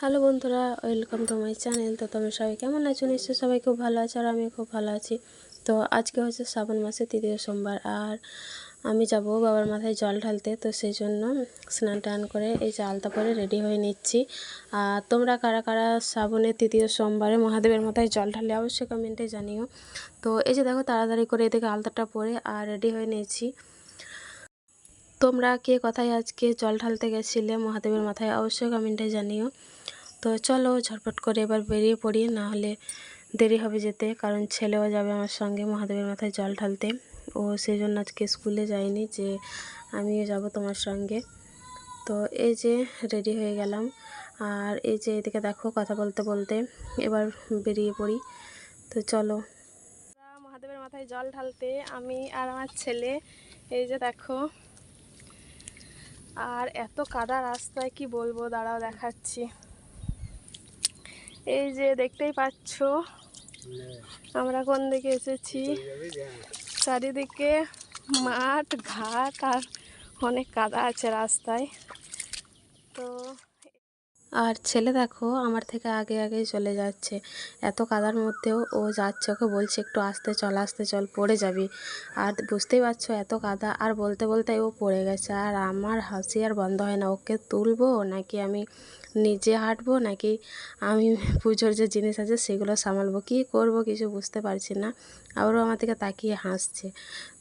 Hello বন্ধুরা, welcome to my channel. তো তোমরা সবাই কেমন আছো? নিশ্চয়ই সবাই খুব ভালো আছে আর আমি খুব ভালো আছি। তো আজকে হচ্ছে শ্রাবণ মাসের তৃতীয় সোমবার আর আমি যাব বাবার মাথায় জল ঢালতে। তো সেই জন্য স্নান টান করে এই যে আলতা পরে রেডি হয়ে নিচ্ছি। আর তোমরা কারা কারা শ্রাবণের তৃতীয় সোমবারে মহাদেবের মাথায় জল ঢালে অবশ্যই কমেন্টে জানিও। তো এই যে দেখো, তাড়াতাড়ি করে এদিকে আলতাটা পরে আর রেডি হয়ে নিয়েছি। তোমরা কে কোথায় আজকে জল ঢালতে গেছিলে মহাদেবের মাথায় অবশ্যই কমেন্টে জানিও। তো চলো ঝটপট করে এবার বেরিয়ে পড়ি, না হলে দেরি হবে যেতে, কারণ ছেলেও যাবে আমার সঙ্গে মহাদেবের মাথায় জল ঢালতে। ও সেই জন্য আজকে স্কুলে যায়নি যে আমিও যাব তোমার সঙ্গে। তো এই যে রেডি হয়ে গেলাম। আর এই যে এদিকে দেখো কথা বলতে বলতে এবার বেরিয়ে পড়ি। তো চলো। মহাদেবের মাথায় জল ঢালতে আমি আর আমার ছেলে, এই যে দেখো আর এত কাদা রাস্তায় কি বলব? দাঁড়াও দেখাচ্ছি। এই যে দেখতেই পাচ্ছ, আমরা কোন দিকে এসেছি? চারিদিকে মাঠ, ঘাট, আর অনেক কাদা আছে রাস্তায়। তো আর ছেলে দেখো আমার থেকে আগে আগেই চলে যাচ্ছে। এত কাদার মধ্যেও ও যাচ্ছে, ওকে বলছে একটু আস্তে চল আস্তে চল, পড়ে যাবি। আর বুঝতেই পারছ এত কাদা, আর বলতে বলতে ও পড়ে গেছে। আর আমার হাসি আর বন্ধ হয় না, ওকে তুলবো নাকি আমি নিজে হাঁটবো নাকি আমি পুজোর যে জিনিস আছে সেগুলো সামালবো? কী করব কিছু বুঝতে পারছি না। আবারও আমার দিকে তাকিয়ে হাসছে।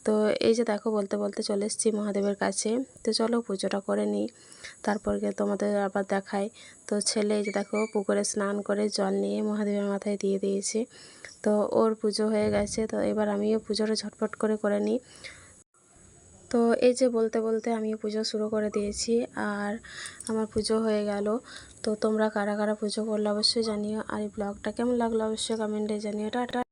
তো এই যে দেখো, বলতে বলতে চলে এসেছি মহাদেবের কাছে। তো চলো পুজোটা করে নিই। তারপর তোমাদের আবার দেখাই। তো ছেলে এই যে দেখো, পুকুরে স্নান করে জল নিয়ে মহাদেবের মাথায় দিয়ে দিয়েছে। তো ওর পুজো হয়ে গেছে। তো এবার আমিও পুজোটা ঝটপট করে করে নিই। তো এই যে বলতে বলতে আমি পুজো শুরু করে দিয়েছি আর আমার পুজো হয়ে গেল। তো তোমরা কারা কারা পুজো করলে অবশ্যই জানিও। আর এই ব্লগটা কেমন লাগল অবশ্যই কমেন্টে জানিও। টাটা।